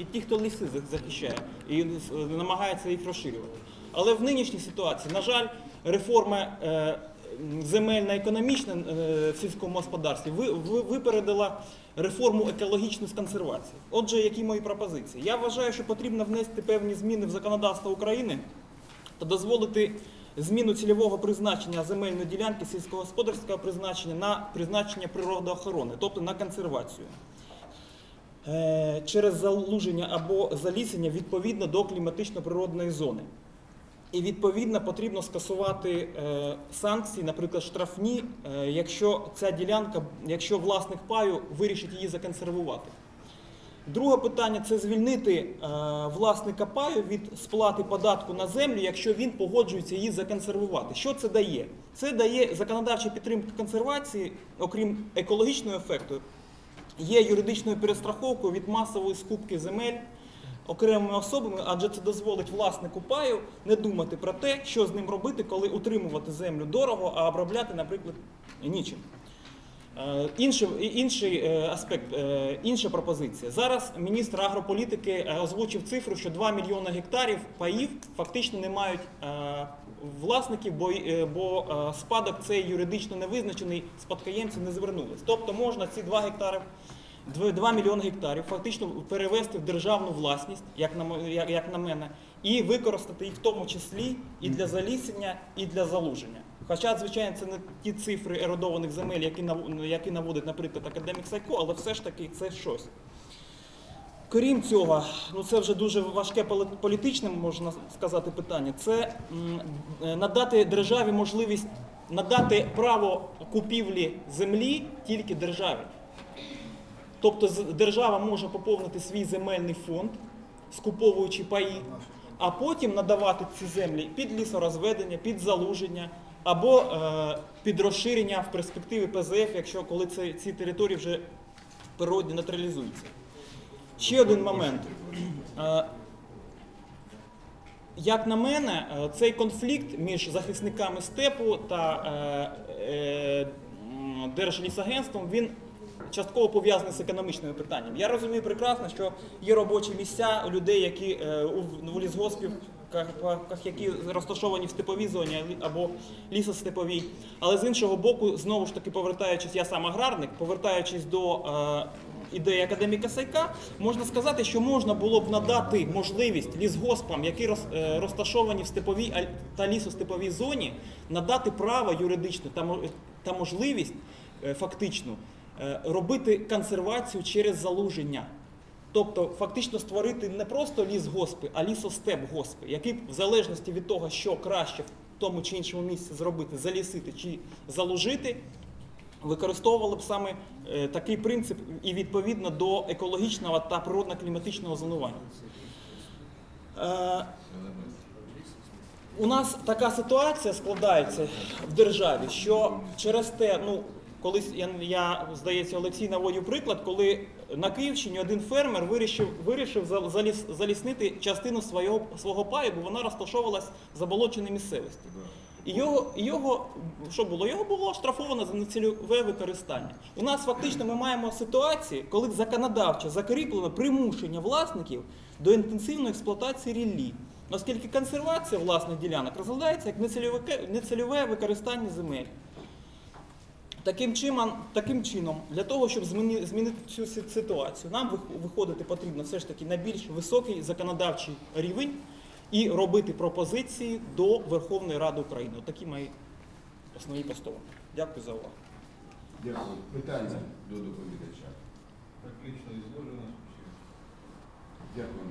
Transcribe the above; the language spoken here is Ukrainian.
і ті, хто ліси захищає і е, намагається їх розширювати. Але в нинішній ситуації, на жаль, реформа е, земельна економічна е, в сільському господарстві ви, ви, випередила реформу екологічну з консервації. Отже, які мої пропозиції? Я вважаю, що потрібно внести певні зміни в законодавство України та дозволити зміну цільового призначення земельної ділянки сільськогосподарського призначення на призначення природоохорони, тобто на консервацію. Е, Через залуження або залісення відповідно до кліматично-природної зони. І відповідно потрібно скасувати е, санкції, наприклад, штрафні, е, якщо ця ділянка, якщо власник паю вирішить її законсервувати. Друге питання це звільнити власника паю від сплати податку на землю, якщо він погоджується її законсервувати. Що це дає? Це дає законодавча підтримка консервації, окрім екологічного ефекту, є юридичною перестраховкою від масової скупки земель окремими особами, адже це дозволить власнику паю не думати про те, що з ним робити, коли утримувати землю дорого, а обробляти, наприклад, нічим. Е, Інший, інший е, аспект, е, інша пропозиція. Зараз міністр агрополітики озвучив цифру, що 2 мільйони гектарів паїв фактично не мають власників, бо, бо спадок цей юридично не визначений, спадкоємці не звернулись. Тобто можна ці 2 гектари. 2 мільйони гектарів фактично перевести в державну власність, як на, як, як на мене, і використати їх в тому числі і для залісення, і для залуження. Хоча, звичайно, це не ті цифри еродованих земель, які, нав- які наводить, наприклад, академік Сайко, але все ж таки це щось. Крім цього, ну це вже дуже важке політичне, можна сказати, питання. Це е, надати державі можливість надати право купівлі землі тільки державі. Тобто держава може поповнити свій земельний фонд, скуповуючи паї, а потім надавати ці землі під лісорозведення, під залуження або е, під розширення в перспективі ПЗФ, якщо коли це, ці території вже природні нейтралізуються. Ще один момент. Е, Як на мене, е, цей конфлікт між захисниками степу та е, е, Держлісагентством він частково пов'язаний з економічними питаннями. Я розумію прекрасно, що є робочі місця у людей, які е, у, лісгоспів, які розташовані в степовій зоні або лісостеповій. Але з іншого боку, знову ж таки, повертаючись, я сам аграрник, повертаючись до е, ідеї академіка Сайка, можна сказати, що можна було б надати можливість лісгоспам, які роз- е, розташовані в степовій та лісостеповій зоні, надати право юридичне та мо- та можливість фактичну е, робити консервацію через залуження. Тобто фактично створити не просто лісгоспи, а лісостеп-госпи, які б в залежності від того, що краще в тому чи іншому місці зробити, залісити чи залужити, використовували б саме е, такий принцип і відповідно до екологічного та природно-кліматичного зонування. Е, у нас така ситуація складається в державі, що через те, ну колись я, я здається, Олексій наводив приклад, коли на Київщині один фермер вирішив, вирішив заліс, заліснити частину свого, свого паю, бо вона розташовувалась в заболоченій місцевості. І його, його що було? Його було штрафовано за нецільове використання. У нас фактично ми маємо ситуації, коли законодавчо закріплено примушення власників до інтенсивної експлуатації ріллі, оскільки консервація власних ділянок розглядається як нецільове, нецільове використання земель. Таким чином, таким чином, для того, щоб змінити цю ситуацію, нам виходити потрібно все ж таки на більш високий законодавчий рівень і робити пропозиції до Верховної Ради України. От такі мої основні постулати. Дякую за увагу. Дякую. Питання до доповідача. Практично ізложено. Дякую.